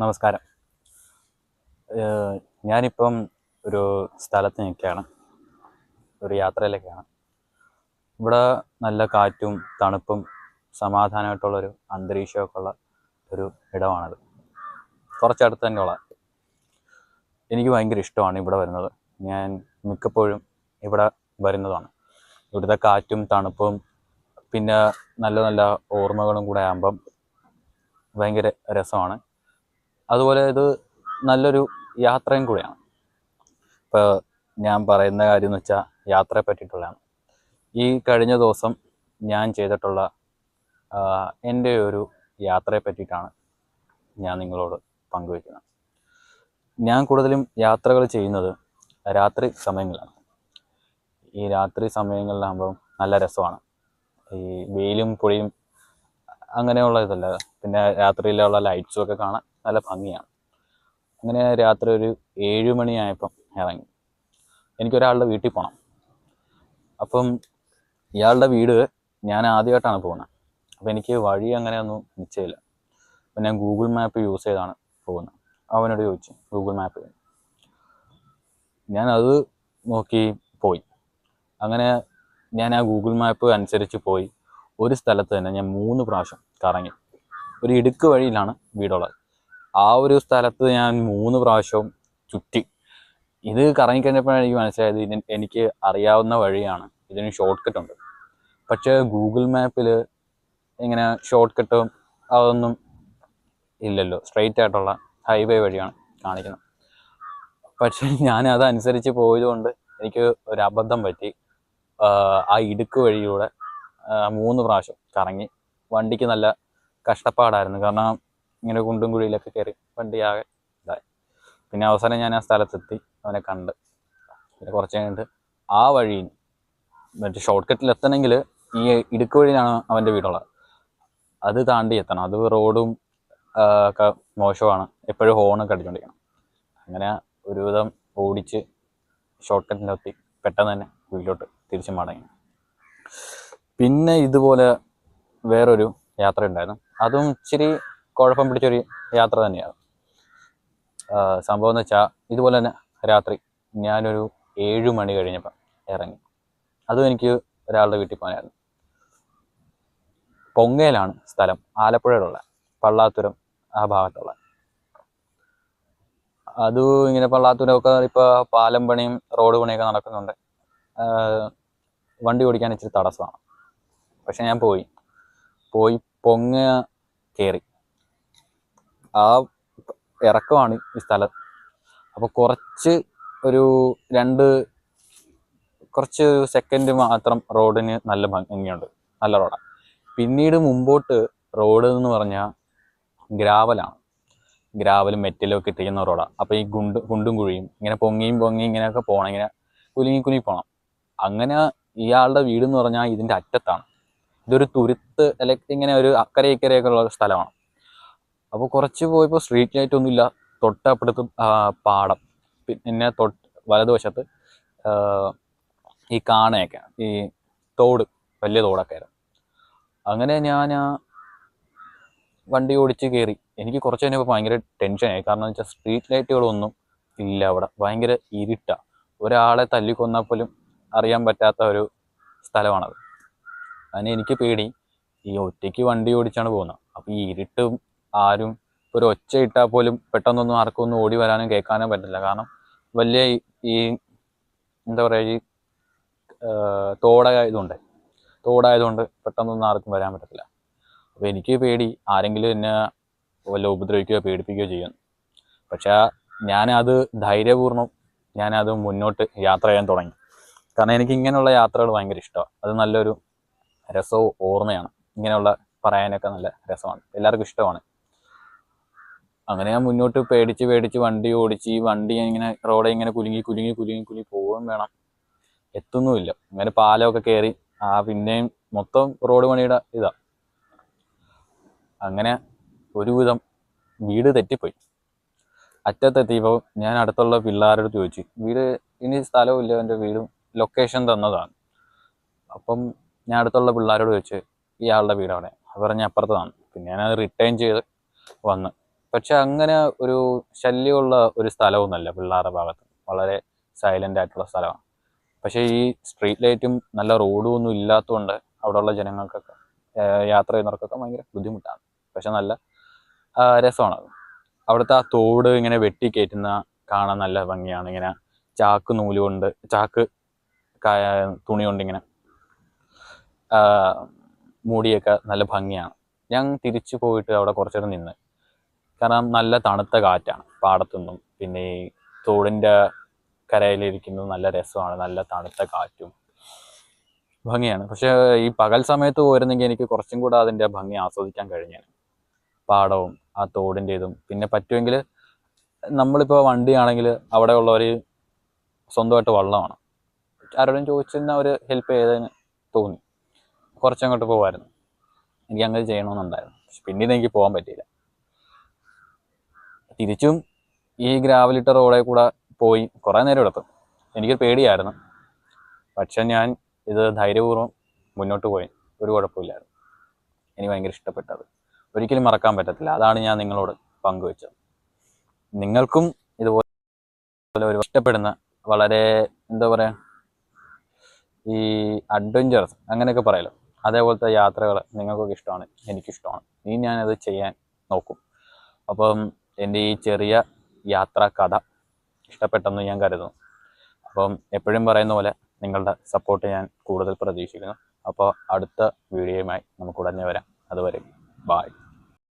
നമസ്കാരം. ഞാനിപ്പം ഒരു സ്ഥലത്ത് നിൽക്കുകയാണ്. ഒരു യാത്രയിലൊക്കെയാണ് ഇവിടെ നല്ല കാറ്റും തണുപ്പും സമാധാനമായിട്ടുള്ളൊരു അന്തരീക്ഷമൊക്കെ ഉള്ള ഒരു ഇടമാണത്. കുറച്ചടുത്ത് തന്നെ ഉള്ള എനിക്ക് ഭയങ്കര ഇഷ്ടമാണ് ഇവിടെ വരുന്നത്. ഞാൻ മിക്കപ്പോഴും ഇവിടെ വരുന്നതാണ്. ഇവിടുത്തെ കാറ്റും തണുപ്പും പിന്നെ നല്ല നല്ല ഓർമ്മകളും കൂടെ ആകുമ്പം ഭയങ്കര രസമാണ്. അതുപോലെ ഇത് നല്ലൊരു യാത്രയും കൂടെയാണ്. ഇപ്പോൾ ഞാൻ പറയുന്ന കാര്യം എന്ന് വെച്ചാൽ യാത്രയെ പറ്റിയിട്ടുള്ളതാണ്. ഈ കഴിഞ്ഞ ദിവസം ഞാൻ ചെയ്തിട്ടുള്ള എന്റെ ഒരു യാത്രയെ പറ്റിയിട്ടാണ് ഞാൻ നിങ്ങളോട് പങ്കുവയ്ക്കുന്നത്. ഞാൻ കൂടുതലും യാത്രകൾ ചെയ്യുന്നത് രാത്രി സമയങ്ങളിലാണ്. ഈ രാത്രി സമയങ്ങളിലാകുമ്പോൾ നല്ല രസമാണ്. ഈ വെയിലും പുഴയും അങ്ങനെയുള്ള ഇതല്ല. പിന്നെ രാത്രിയിലുള്ള ലൈറ്റ്സും ഒക്കെ കാണാൻ നല്ല ഭംഗിയാണ്. അങ്ങനെ രാത്രി ഒരു ഏഴ് മണിയായപ്പം ഇറങ്ങി. എനിക്കൊരാളുടെ വീട്ടിൽ പോകണം അപ്പം ഇയാളുടെ വീട് ഞാൻ ആദ്യമായിട്ടാണ് പോകുന്നത്. അപ്പോൾ എനിക്ക് വഴി അങ്ങനെയൊന്നും നിശ്ചയമില്ല. അപ്പം ഞാൻ ഗൂഗിൾ മാപ്പ് യൂസ് ചെയ്താണ് പോകുന്നത്. അവനോട് ചോദിച്ചു ഗൂഗിൾ മാപ്പ് ഞാൻ അത് നോക്കി പോയി. അങ്ങനെ ഞാൻ ആ ഗൂഗിൾ മാപ്പ് അനുസരിച്ച് പോയി. ഒരു സ്ഥലത്ത് തന്നെ ഞാൻ മൂന്ന് പ്രാവശ്യം കറങ്ങി. ഒരു ഇടുക്ക് വഴിയിലാണ് വീടുള്ളത്. ആ ഒരു സ്ഥലത്ത് ഞാൻ മൂന്ന് പ്രാവശ്യവും ചുറ്റി. ഇത് കറങ്ങിക്കഴിഞ്ഞപ്പോഴാണ് എനിക്ക് മനസ്സിലായത് ഇതിന് എനിക്ക് അറിയാവുന്ന വഴിയാണ്. ഇതിന് ഷോർട്ട് കട്ട് ഉണ്ട്. പക്ഷേ ഗൂഗിൾ മാപ്പിൽ ഇങ്ങനെ ഷോർട്ട് കട്ടും അതൊന്നും ഇല്ലല്ലോ. സ്ട്രെയിറ്റ് ആയിട്ടുള്ള ഹൈവേ വഴിയാണ് കാണിക്കുന്നത്. പക്ഷേ ഞാൻ അതനുസരിച്ച് പോയതുകൊണ്ട് എനിക്ക് ഒരു അബദ്ധം പറ്റി. ആ ഇടുക്ക് വഴിയിലൂടെ മൂന്ന് പ്രാവശ്യം കറങ്ങി. വണ്ടിക്ക് നല്ല കഷ്ടപ്പാടായിരുന്നു. കാരണം ഇങ്ങനെ കുണ്ടും കുഴിയിലൊക്കെ കയറി വണ്ടി ആകെ ഇതായി. പിന്നെ അവസാനം ഞാൻ ആ സ്ഥലത്തെത്തി അവനെ കണ്ട്. പിന്നെ കുറച്ച് കഴിഞ്ഞിട്ട് ആ വഴിയിൽ മറ്റേ ഷോർട്ട് കട്ടിൽ എത്തണമെങ്കിൽ ഈ ഇടുക്ക് വഴിയിലാണ് അവന്റെ വീടുള്ളത്. അത് താണ്ടി എത്തണം. അത് റോഡും ഒക്കെ മോശമാണ്. എപ്പോഴും ഹോണൊക്കെ അടിച്ചുകൊണ്ടിരിക്കണം അങ്ങനെ ഒരുവിധം ഓടിച്ച് ഷോർട്ട് കട്ടിലെത്തി പെട്ടെന്ന് തന്നെ വീട്ടിലോട്ട് തിരിച്ചു മടങ്ങി. പിന്നെ ഇതുപോലെ വേറൊരു യാത്ര ഉണ്ടായിരുന്നു. അതും ഇച്ചിരി കുഴപ്പം പിടിച്ചൊരു യാത്ര തന്നെയാണ്. സംഭവം എന്ന് വെച്ചാൽ ഇതുപോലെ തന്നെ രാത്രി ഞാനൊരു ഏഴ് മണി കഴിഞ്ഞപ്പം ഇറങ്ങി. അതും എനിക്ക് ഒരാളുടെ വീട്ടിൽ പോകാനായിരുന്നു. പൊങ്ങയിലാണ് സ്ഥലം ആലപ്പുഴയിലുള്ള പള്ളാത്തുരം ആ ഭാഗത്തുള്ള. അതും ഇങ്ങനെ പള്ളാത്തുരമൊക്കെ ഇപ്പോൾ പാലം പണിയും റോഡ് പണിയൊക്കെ നടക്കുന്നുണ്ട്. വണ്ടി ഓടിക്കാൻ ഇച്ചിരി തടസ്സമാണ്. പക്ഷെ ഞാൻ പോയി. പോയി പൊങ്ങ കയറി. ആ ഇറക്കമാണ് ഈ സ്ഥലം. അപ്പോൾ കുറച്ച് ഒരു രണ്ട് കുറച്ച് സെക്കൻഡ് മാത്രം റോഡിന് നല്ല ഭംഗിയുണ്ട്. നല്ല റോഡാണ് പിന്നീട് മുമ്പോട്ട് റോഡ് എന്ന് പറഞ്ഞാൽ ഗ്രാവലാണ്. ഗ്രാവലും മെറ്റലും ഒക്കെ ഇട്ടിരിക്കുന്ന റോഡാണ് അപ്പോൾ ഈ ഗുണ്ട് കുണ്ടും കുഴിയും ഇങ്ങനെ പൊങ്ങിയും പൊങ്ങിയും ഇങ്ങനെയൊക്കെ പോകണം ഇങ്ങനെ കുലുങ്ങി കുലുങ്ങി പോകണം അങ്ങനെ ഇയാളുടെ വീട് എന്ന് പറഞ്ഞാൽ ഇതിന്റെ അറ്റത്താണ്. ഇതൊരു തുരുത്ത് അല്ലെങ്കിൽ ഇങ്ങനെ ഒരു അക്കരെ ഇക്കരെയൊക്കെ ഉള്ള സ്ഥലമാണ്. അപ്പോൾ കുറച്ച് പോയപ്പോൾ സ്ട്രീറ്റ് ലൈറ്റ് ഒന്നുമില്ല തൊട്ടപ്പുറത്ത് പാടം. പിന്നെ തൊട്ട് വലതുവശത്ത് ഈ കാണയൊക്കെ ഈ തോട് വലിയ തോടൊക്കെ ആയിരുന്നു. അങ്ങനെ ഞാൻ ആ വണ്ടി ഓടിച്ച് കയറി എനിക്ക് കുറച്ച് കഴിഞ്ഞപ്പോൾ ഭയങ്കര ടെൻഷനായി കാരണം വെച്ചാൽ സ്ട്രീറ്റ് ലൈറ്റുകളൊന്നും ഇല്ല അവിടെ. ഭയങ്കര ഇരുട്ടാണ് ഒരാളെ തല്ലിക്കൊന്നാൽ പോലും അറിയാൻ പറ്റാത്ത ഒരു സ്ഥലമാണത്. അതിന് എനിക്ക് പേടി. ഈ ഒറ്റയ്ക്ക് വണ്ടി ഓടിച്ചാണ് പോകുന്നത്. അപ്പോൾ ഈ ഇരുട്ടും ആരും ഒരു ഒച്ച ഇട്ടാൽ പോലും പെട്ടെന്നൊന്നും ആർക്കും ഒന്നും ഓടി വരാനും കേൾക്കാനും പറ്റില്ല. കാരണം വലിയ ഈ- എന്താ പറയുക ഈ തോടായതുകൊണ്ട് തോടായതുകൊണ്ട് പെട്ടെന്നൊന്നും ആർക്കും വരാൻ പറ്റത്തില്ല. അപ്പോൾ എനിക്ക് പേടി ആരെങ്കിലും എന്നെ വല്ല ഉപദ്രവിക്കുകയോ പേടിപ്പിക്കുകയോ ചെയ്യും. പക്ഷേ ഞാനത് ധൈര്യപൂർവം ഞാനത് മുന്നോട്ട് യാത്ര ചെയ്യാൻ തുടങ്ങി. കാരണം എനിക്ക് ഇങ്ങനെയുള്ള യാത്രകൾ ഭയങ്കര ഇഷ്ടമാണ്. അത് നല്ലൊരു രസവും ഓർമ്മയാണ്. ഇങ്ങനെയുള്ള പറയാനൊക്കെ നല്ല രസമാണ്. എല്ലാവർക്കും ഇഷ്ടമാണ്. അങ്ങനെ ഞാൻ മുന്നോട്ട് പേടിച്ച് പേടിച്ച് വണ്ടി ഓടിച്ച് ഈ വണ്ടി ഇങ്ങനെ റോഡ് ഇങ്ങനെ കുലുങ്ങി കുലുങ്ങി കുലുങ്ങി കുലുങ്ങി പോവുകയും വേണം. എത്തുന്നുമില്ല. അങ്ങനെ പാലമൊക്കെ കയറി ആ പിന്നെയും മൊത്തം റോഡ് പണിയുടെ ഇതാ. അങ്ങനെ ഒരുവിധം വീട് തെറ്റിപ്പോയി. അറ്റത്തെത്തിയപ്പോൾ ഞാൻ അടുത്തുള്ള പിള്ളേരോട് ചോദിച്ചു വീട് ഇനി സ്ഥലമില്ല എന്റെ വീടും ലൊക്കേഷൻ തന്നതാണ്. അപ്പം ഞാൻ അടുത്തുള്ള പിള്ളേരോട് ചോദിച്ചു ഇയാളുടെ വീട് അവിടെ? അവർ പറഞ്ഞ അപ്പുറത്തതാണ് പിന്നെ ഞാനത് റിട്ടേൺ ചെയ്ത് വന്ന്. പക്ഷെ അങ്ങനെ ഒരു ശല്യമുള്ള ഒരു സ്ഥലമൊന്നുമല്ല പിള്ളേരുടെ ഭാഗത്ത്. വളരെ സൈലന്റ് ആയിട്ടുള്ള സ്ഥലമാണ്. പക്ഷേ ഈ സ്ട്രീറ്റ് ലൈറ്റും നല്ല റോഡും ഒന്നും ഇല്ലാത്തതുകൊണ്ട് അവിടെയുള്ള ജനങ്ങൾക്കൊക്കെ യാത്ര ചെയ്യുന്നവർക്കൊക്കെ ഭയങ്കര ബുദ്ധിമുട്ടാണ്. പക്ഷെ നല്ല ആ, രസമാണ് അത്. അവിടുത്തെ ആ തോട് ഇങ്ങനെ വെട്ടി കയറ്റുന്ന കാണാൻ നല്ല ഭംഗിയാണ്. ഇങ്ങനെ ചാക്ക് നൂൽ കൊണ്ട് ചാക്ക് തുണി കൊണ്ട് ഇങ്ങനെ മൂടിയൊക്കെ നല്ല ഭംഗിയാണ്. ഞാൻ തിരിച്ചു പോയിട്ട് അവിടെ കുറച്ചേരം നിന്ന്. കാരണം നല്ല തണുത്ത കാറ്റാണ്. പാടത്തുനിന്നും പിന്നെ ഈ തോടിന്റെ കരയിലിരിക്കുന്നത് നല്ല രസമാണ്. നല്ല തണുത്ത കാറ്റും ഭംഗിയാണ്. പക്ഷേ ഈ പകൽ സമയത്ത് പോയിരുന്നെങ്കിൽ എനിക്ക് കുറച്ചും കൂടെ അതിന്റെ ഭംഗി ആസ്വദിക്കാൻ കഴിഞ്ഞേനെ. പാടവും ആ തോടിന്റെ ഇതും പിന്നെ പറ്റുമെങ്കിൽ നമ്മളിപ്പോൾ വണ്ടിയാണെങ്കിൽ അവിടെ ഉള്ളവർ സ്വന്തമായിട്ട് വള്ളമാണ്. ആരോടും ചോദിച്ചിരുന്ന അവർ ഹെൽപ്പ് ചെയ്തതിന് തോന്നി. കുറച്ചങ്ങോട്ട് പോകുമായിരുന്നു എനിക്ക് അങ്ങനെ ചെയ്യണമെന്നുണ്ടായിരുന്നു. പക്ഷെ പിന്നീട് എനിക്ക് പോകാൻ പറ്റിയില്ല. തിരിച്ചും ഈ ഗ്രാവലിട്ട റോഡിൽ കൂടെ പോയി കുറേ നേരം എടുത്തു. എനിക്കൊരു പേടിയായിരുന്നു. പക്ഷെ ഞാൻ ഇത് ധൈര്യപൂർവം മുന്നോട്ട് പോയി. ഒരു കുഴപ്പമില്ലായിരുന്നു. എനിക്ക് ഭയങ്കര ഇഷ്ടപ്പെട്ടത്. ഒരിക്കലും മറക്കാൻ പറ്റത്തില്ല. അതാണ് ഞാൻ നിങ്ങളോട് പങ്കുവെച്ചത്. നിങ്ങൾക്കും ഇതുപോലെ ഒരു ഇഷ്ടപ്പെടുന്ന വളരെ എന്താ പറയുക ഈ അഡ്വഞ്ചറസ് അങ്ങനെയൊക്കെ പറയലോ അതേപോലത്തെ യാത്രകൾ നിങ്ങൾക്കൊക്കെ ഇഷ്ടമാണ് എനിക്കിഷ്ടമാണ്. ഇനി ഞാനത് ചെയ്യാൻ നോക്കും. അപ്പം എന്റെ ഈ ചെറിയ യാത്രാ കഥ ഇഷ്ടപ്പെട്ടെന്ന് ഞാൻ കരുതുന്നു. അപ്പം എപ്പോഴും പറയുന്ന പോലെ നിങ്ങളുടെ സപ്പോർട്ട് ഞാൻ കൂടുതൽ പ്രതീക്ഷിക്കുന്നു. അപ്പോൾ അടുത്ത വീഡിയോയുമായി നമുക്ക് ഉടനെ വരാം. അതുവരെ ബായ്